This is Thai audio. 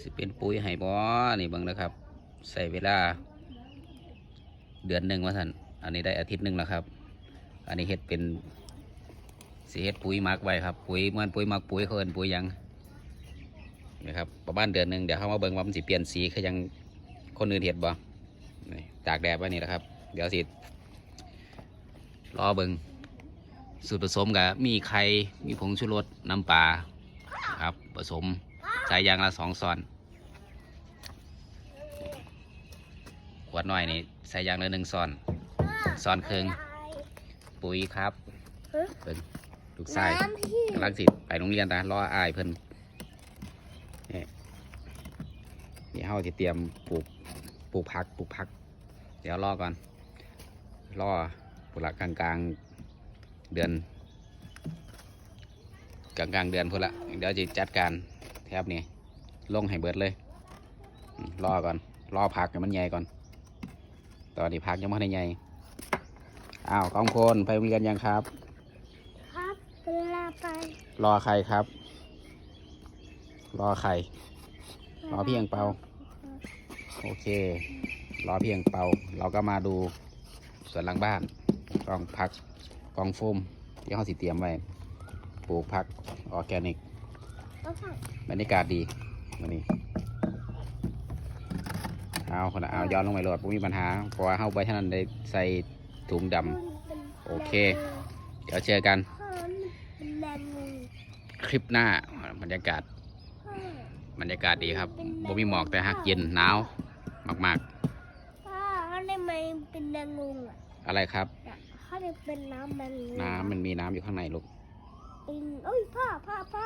สิเป็นปุ๋ยไห้บอนี่เบิ่งนะครับ ใส่เวลา เดือนหนึ่งว่าท่านอันนี้ได้อาทิตย์หนึ่งแล้วครับ อันนี้เฮ็ดเป็นสีเฮ็ดปุ๋ยมักไว้ครับ ปุ๋ยเหมันปุ๋ยมักปุ๋ยเขินปุ๋ยยังนะครับประมาณเดือนหนึ่งเดี๋ยวเขามาเบิ่งว่ามันสิเปลี่ยนสีคือยังคนอื่นเห็ดบ่ตากแดดไว้นี่แหละครับ เดี๋ยวสิรอเบิ่งสูตรผสมกับมีไข่มีผงชูรสน้ำปลาครับผสม ส่อยางละสองซอนขวดน้อยนี่ใส่อยางละหนึ่งซอนซอนครึ่งปุ๋ยครับฮะเพิ่นลูกชายน้ำพี่กำลังสิไปโรงเรียนนะรออายเพิ่นนี่นี่เฮาที่เตรียมปลูกปลูกผักปลูกผัก เดี๋ยวรอก่อนรอปุระกลางกลางๆเดือน กลางกลางๆเดือนพุ่นละเดี๋ยวจะจัดการ แทบนี้ลงให้เบิดเลยอืมรอก่อนรอผักให้มันใหญ่ก่อน ตอนนี้ผักยังไม่ได้ใหญ่อ้าวกองพลไปโรงเรียนยังครับ ครับเวลาไป รอใครครับ รอใครรอพี่อังเปาโอเค รอพี่อังเปาเราก็มาดูสวนหลังบ้านกองพักกองโฟมที่เขาสิเตรียมไว้ปลูกพักออร์แกนิกต้องสั่ง บรรยากาศดีมันนี่เอาคนละเอาย้อนลงไปโหลดไม่มีปัญหาเพราะว่าเข้าไปท่านั้นได้ใส่ถุงดำโอเค เดี๋ยวเจอกันพ่อมันเป็นแรงงูคลิปหน้าบรรยากาศพ่อบรรยากาศดีครับบ่มีหมอกแต่ฮักเย็นหนาวมากพ่อเขาได้ไหมเป็นแรงงูอะๆอะไรครับเขาได้เป็นน้ำแมงงูน้ำมันมีน้ำอยู่ข้างในลูกเป็นโอ้ยพ่อพ่อพ่อ